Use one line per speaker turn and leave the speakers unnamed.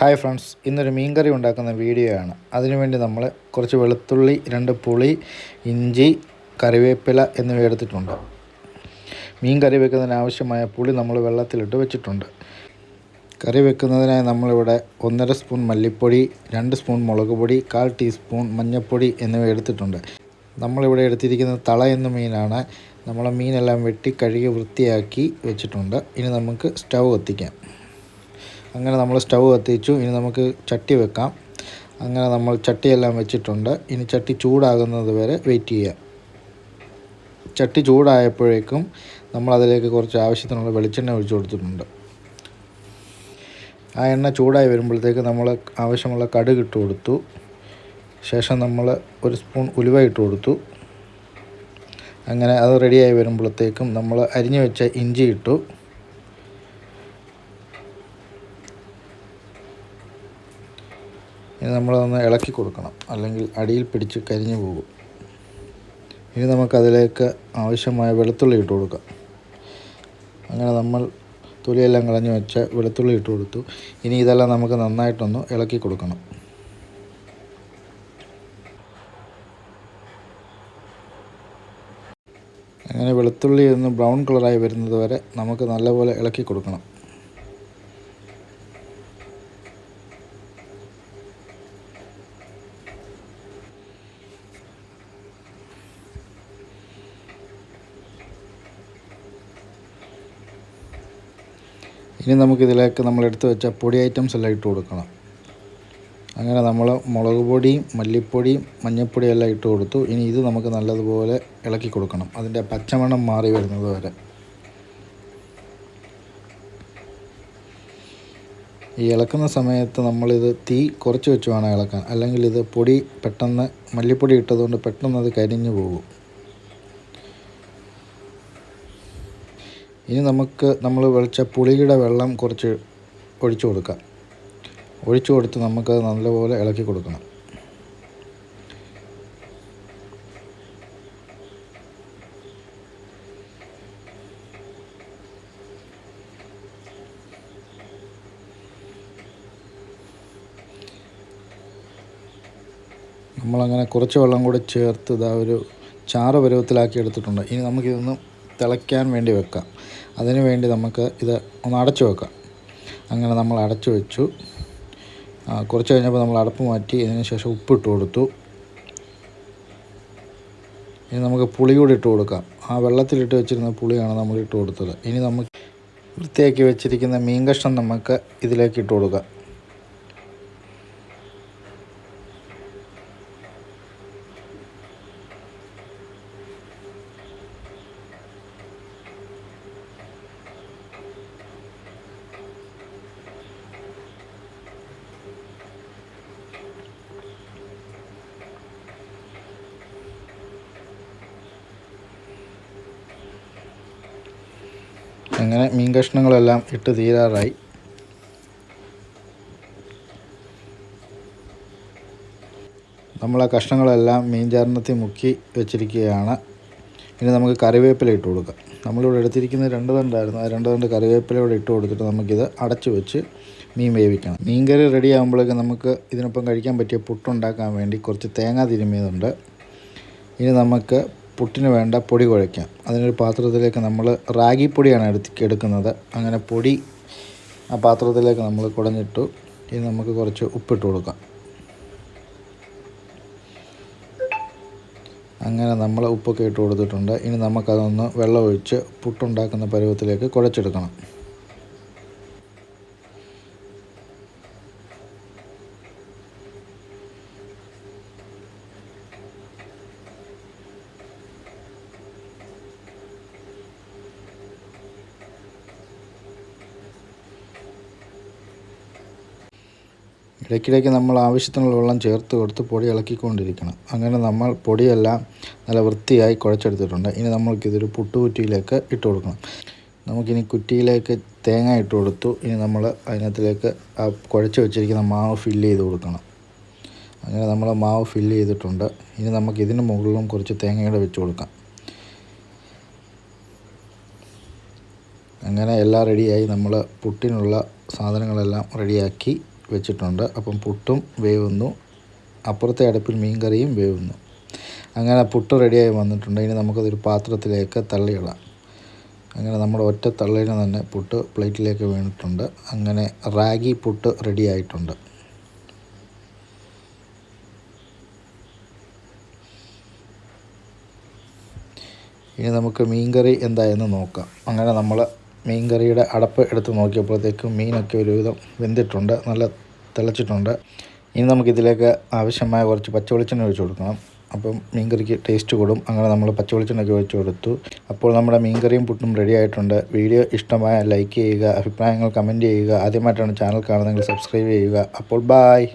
Hi friends ഇന്നൊരു മീൻ കറി ഉണ്ടാക്കുന്ന video ആണ് അതിനുവേണ്ടി നമ്മൾ കുറച്ച് വെളുത്തുള്ളി രണ്ട് പുളി ഇഞ്ചി കറിവേപ്പില എന്നിവ എടുത്തിട്ടുണ്ട്. മീൻ കറി വെക്കുന്നതിന് ആവശ്യമായ പുളി നമ്മൾ വെള്ളത്തിലിട്ട് വെച്ചിട്ടുണ്ട്. കറി വെക്കുന്നതിനായി നമ്മളിവിടെ ഒന്നര സ്പൂൺ മല്ലിപ്പൊടി രണ്ട് സ്പൂൺ മുളക് പൊടി കാൽ ടീസ്പൂൺ മഞ്ഞൾപ്പൊടി എന്നിവ എടുത്തിട്ടുണ്ട്. നമ്മളിവിടെ എടുത്തിരിക്കുന്നത് തള എന്ന മീനാണ് നമ്മളെ മീനെല്ലാം വെട്ടി കഴുകി വൃത്തിയാക്കി വെച്ചിട്ടുണ്ട്. ഇനി നമുക്ക് സ്റ്റൗ കത്തിക്കാം. അങ്ങനെ നമ്മൾ സ്റ്റൗ കത്തിച്ചു. ഇനി നമുക്ക് ചട്ടി വെക്കാം. അങ്ങനെ നമ്മൾ ചട്ടിയെല്ലാം വെച്ചിട്ടുണ്ട്. ഇനി ചട്ടി ചൂടാകുന്നത് വരെ വെയിറ്റ് ചെയ്യാം ചട്ടി ചൂടായപ്പോഴേക്കും നമ്മൾ അതിലേക്ക് കുറച്ച് ആവശ്യത്തിനുള്ള വെളിച്ചെണ്ണ ഒഴിച്ചു കൊടുത്തിട്ടുണ്ട്. ആ എണ്ണ ചൂടായി വരുമ്പോഴത്തേക്ക് നമ്മൾ ആവശ്യമുള്ള കടുക് ഇട്ട് കൊടുത്തു. ശേഷം നമ്മൾ ഒരു സ്പൂൺ ഉലുവ ഇട്ട് കൊടുത്തു. അങ്ങനെ അത് റെഡിയായി വരുമ്പോഴത്തേക്കും നമ്മൾ അരിഞ്ഞു വെച്ച ഇഞ്ചി ഇട്ടു. ഇനി നമ്മളതൊന്ന് ഇളക്കി കൊടുക്കണം. അല്ലെങ്കിൽ അടിയിൽ പിടിച്ച് കരിഞ്ഞു പോകും. ഇനി നമുക്കതിലേക്ക് ആവശ്യമായ വെളുത്തുള്ളി ഇട്ട് കൊടുക്കാം. അങ്ങനെ നമ്മൾ തൊലിയെല്ലാം കളഞ്ഞു വെച്ച വെളുത്തുള്ളി ഇട്ട് കൊടുത്തു. ഇനി ഇതെല്ലാം നമുക്ക് നന്നായിട്ടൊന്ന് ഇളക്കി കൊടുക്കണം. അങ്ങനെ വെളുത്തുള്ളി ഒന്ന് ബ്രൗൺ കളറായി വരുന്നത് വരെ നമുക്ക് നല്ലപോലെ ഇളക്കി കൊടുക്കണം. ഇനി നമുക്കിതിലേക്ക് നമ്മൾ എടുത്ത് വെച്ച പൊടി ഐറ്റംസ് എല്ലാം ഇട്ട് കൊടുക്കണം. അങ്ങനെ നമ്മൾ മുളക് പൊടിയും മല്ലിപ്പൊടിയും മഞ്ഞൾപ്പൊടിയും എല്ലാം ഇട്ട് കൊടുത്തു. ഇനി ഇത് നമുക്ക് നല്ലതുപോലെ ഇളക്കി കൊടുക്കണം. അതിന്റെ പച്ചമണം മാറി വരുന്നത് വരെ. ഈ ഇളക്കുന്ന സമയത്ത് നമ്മളിത് തീ കുറച്ച് വെച്ച് വേണം ഇളക്കാൻ. അല്ലെങ്കിൽ ഇത് പൊടി പെട്ടെന്ന് മല്ലിപ്പൊടി ഇട്ടതുകൊണ്ട് പെട്ടെന്ന് അത് കരിഞ്ഞു പോകും. ഇനി നമുക്ക് നമ്മൾ വെളിച്ച പുളിയുടെ വെള്ളം കുറച്ച് ഒഴിച്ചു കൊടുക്കാം. ഒഴിച്ചു കൊടുത്ത് നമുക്കത് നല്ലപോലെ ഇളക്കി കൊടുക്കണം. നമ്മളങ്ങനെ കുറച്ച് വെള്ളം കൂടി ചേർത്ത് ഇതാ ഒരു ചാറ് പരുവത്തിലാക്കി എടുത്തിട്ടുണ്ട്. ഇനി നമുക്കിതൊന്ന് തിളയ്ക്കാൻ വേണ്ടി വെക്കാം. അതിനു വേണ്ടി നമുക്ക് ഇത് ഒന്ന് അടച്ചു വെക്കാം. അങ്ങനെ നമ്മൾ അടച്ചു വെച്ചു. കുറച്ച് കഴിഞ്ഞപ്പോൾ നമ്മൾ അടപ്പ് മാറ്റി അതിന് ശേഷം ഉപ്പിട്ട് കൊടുത്തു. ഇനി നമുക്ക് പുളി കൂടി ഇട്ട് കൊടുക്കാം. ആ വെള്ളത്തിലിട്ട് വെച്ചിരുന്ന പുളിയാണ് നമ്മൾ ഇട്ട് കൊടുത്തത്. ഇനി നമുക്ക് വൃത്തിയാക്കി വെച്ചിരിക്കുന്ന മീൻ കഷ്ണം നമുക്ക് ഇതിലേക്ക് ഇട്ട് കൊടുക്കാം. അങ്ങനെ മീൻ കഷ്ണങ്ങളെല്ലാം ഇട്ട് തീരാറായി. നമ്മൾ ആ കഷ്ണങ്ങളെല്ലാം മീൻ ചാരണത്തിൽ മുക്കി വെച്ചിരിക്കുകയാണ്. ഇനി നമുക്ക് കറിവേപ്പില ഇട്ട് കൊടുക്കാം. നമ്മളിവിടെ എടുത്തിരിക്കുന്ന രണ്ട് തണ്ടായിരുന്നു. ആ രണ്ട് തണ്ട് കറിവേപ്പില ഇട്ട് കൊടുത്തിട്ട് നമുക്കിത് അടച്ചു വെച്ച് മീൻ വേവിക്കണം. മീൻ കറി റെഡി ആകുമ്പോഴേക്കും നമുക്ക് ഇതിനൊപ്പം കഴിക്കാൻ പറ്റിയ പുട്ടുണ്ടാക്കാൻ വേണ്ടി കുറച്ച് തേങ്ങ തിരുമിയതുണ്ട് ഇനി നമുക്ക് പുട്ടിന് വേണ്ട പൊടി കുഴയ്ക്കാം. അതിനൊരു പാത്രത്തിലേക്ക് നമ്മൾ റാഗി പൊടിയാണ് എടുത്ത് എടുക്കുന്നത്. അങ്ങനെ പൊടി ആ പാത്രത്തിലേക്ക് നമ്മൾ കുടഞ്ഞിട്ടു ഇനി നമുക്ക് കുറച്ച് ഉപ്പിട്ട് കൊടുക്കാം. അങ്ങനെ നമ്മൾ ഉപ്പൊക്കെ ഇട്ട് കൊടുത്തിട്ടുണ്ട്. ഇനി നമുക്കതൊന്ന് വെള്ളമൊഴിച്ച് പുട്ടുണ്ടാക്കുന്ന പരുവത്തിലേക്ക് കുഴച്ചെടുക്കണം. ഇടയ്ക്കിടയ്ക്ക് നമ്മൾ ആവശ്യത്തിനുള്ള വെള്ളം ചേർത്ത് കൊടുത്ത് പൊടി ഇളക്കിക്കൊണ്ടിരിക്കണം. അങ്ങനെ നമ്മൾ പൊടിയെല്ലാം നല്ല വൃത്തിയായി കുഴച്ചെടുത്തിട്ടുണ്ട്. ഇനി നമ്മൾക്കിതൊരു പുട്ടുകുറ്റിയിലേക്ക് ഇട്ട് കൊടുക്കണം. നമുക്കിനി കുറ്റിയിലേക്ക് തേങ്ങ ഇട്ട് കൊടുത്തു. ഇനി നമ്മൾ അതിനകത്തിലേക്ക് ആ കുഴച്ച് വെച്ചിരിക്കുന്ന മാവ് ഫില്ല് ചെയ്ത് കൊടുക്കണം. അങ്ങനെ നമ്മൾ മാവ് ഫില്ല് ചെയ്തിട്ടുണ്ട്. ഇനി നമുക്ക് ഇതിന് മുകളിലും കുറച്ച് തേങ്ങയുടെ വെച്ച് കൊടുക്കാം. അങ്ങനെ എല്ലാം റെഡിയായി നമ്മൾ പുട്ടിനുള്ള സാധനങ്ങളെല്ലാം റെഡിയാക്കി വെച്ചിട്ടുണ്ട്. അപ്പം പുട്ടും വേവുന്നു. അപ്പുറത്തെ അടുപ്പിൽ മീൻ കറിയും വേവുന്നു. അങ്ങനെ പുട്ട് റെഡിയായി വന്നിട്ടുണ്ട്. ഇനി നമുക്കതൊരു പാത്രത്തിലേക്ക് തള്ളിയിടാം. അങ്ങനെ നമ്മുടെ ഒറ്റ തള്ളിന് തന്നെ പുട്ട് പ്ലേറ്റിലേക്ക് വീണിട്ടുണ്ട്. അങ്ങനെ റാഗി പുട്ട് റെഡിയായിട്ടുണ്ട്. ഇനി നമുക്ക് മീൻകറി എന്തായെന്ന് നോക്കാം. അങ്ങനെ നമ്മൾ മീൻകറിയുടെ അടപ്പ് എടുത്ത് നോക്കിയപ്പോഴത്തേക്കും മീനൊക്കെ ഒരുവിധം വെന്തിട്ടുണ്ട് നല്ല തിളച്ചിട്ടുണ്ട്. ഇനി നമുക്കിതിലേക്ക് ആവശ്യമായ കുറച്ച് പച്ചവെളിച്ചെണ്ണ ഒഴിച്ചു കൊടുക്കണം. അപ്പം മീൻകറിക്ക് ടേസ്റ്റ് കൂടും. അങ്ങനെ നമ്മൾ പച്ചവെളിച്ചെണ്ണയൊക്കെ ഒഴിച്ചു കൊടുത്തു. അപ്പോൾ നമ്മുടെ മീൻകറിയും പുട്ടും റെഡി ആയിട്ടുണ്ട്. വീഡിയോ ഇഷ്ടമായ ലൈക്ക് ചെയ്യുക അഭിപ്രായങ്ങൾ കമന്റ് ചെയ്യുക. ആദ്യമായിട്ടാണ് ചാനൽ കാണുന്നതെങ്കിൽ സബ്സ്ക്രൈബ് ചെയ്യുക. അപ്പോൾ ബായ്